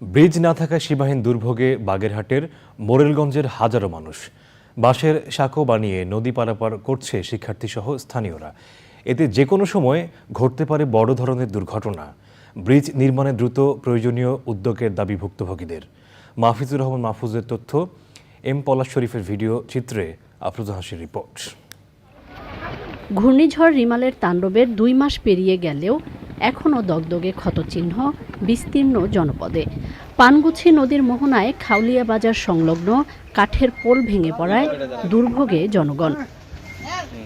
Bridge না থাকা সীমাহীন দুর্ভোগে বাগেরহাটের মোরেলগঞ্জের হাজারো মানুষ। বাঁশের সাঁকো বানিয়ে নদী পারাপার করছে শিক্ষার্থীসহ স্থানীয়রা। এতে যে কোনো সময় ঘটতে পারে বড় ধরনের দুর্ঘটনা। ব্রিজ নির্মাণে দ্রুত প্রয়োজনীয় উদ্যোগের দাবি ভুক্তভোগীদের। মাহফিজুর রহমান মাহফুজের তথ্য, এম পলাশ শরীফের ভিডিও চিত্রে আফরোজা হাসির রিপোর্ট। ঘূর্ণিঝড় রিমালের তাণ্ডবের দুই মাস পেরিয়ে গেলেও এখনও দগদগে ক্ষতচিহ্ন, বিস্তীর্ণ জনপদে। পানগুছি নদীর মোহনায় খাউলিয়া বাজার সংলগ্ন কাঠের পোল ভেঙে পড়ায় দুর্ভোগে জনগণ।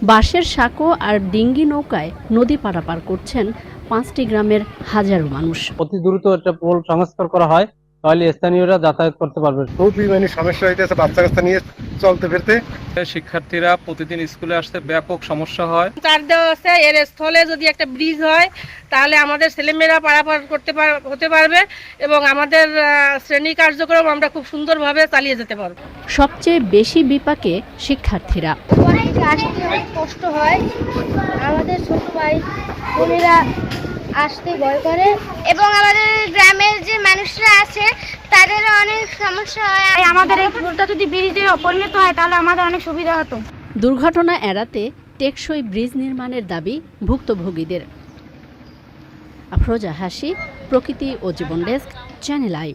বাঁশের সাঁকো আর ডিঙ্গি নৌকায় নদী পারাপার করছেন পাঁচটি গ্রামের হাজারো মানুষ। অতি দ্রুত একটা পোল সংস্কার করা হয়। তাহলে স্থানীয়রা যাতায়াত করতে পারবে। খুবই মানে সমস্যা হইতেছে বাচ্চা কাচ্চা নিয়ে চলতে ফিরতে। শিক্ষার্থীরা প্রতিদিন স্কুলে আসতে ব্যাপক সমস্যা হয়। চার দেওয়া আছে এর স্থলে যদি একটা ব্রিজ হয় তাহলে আমাদের ছেলেমেয়েরা পারাপার করতে পার- হতে পারবে এবং আমাদের শ্রেণি কার্যক্রম আমরা খুব সুন্দরভাবে চালিয়ে যেতে পারব। সবচেয়ে বেশি বিপাকে শিক্ষার্থীরা। অনেক আসতে অনেক কষ্ট হয়। আমাদের ছোট ভাই বোনেরা আসতে ভয় করে। এবং আমাদের গ্রামের যে মানুষরা আছে তাদের অনেক সমস্যা হয় আমাদের এই পুলটা যদি ব্রিজে পরিণত হয় তাহলে আমাদের অনেক সুবিধা হতো। দুর্ঘটনা এড়াতে টেকসই ব্রিজ নির্মাণের দাবি ভুক্তভোগীদের। আফরোজা হাসি প্রকৃতি ও জীবন ডেস্ক চ্যানেল আই।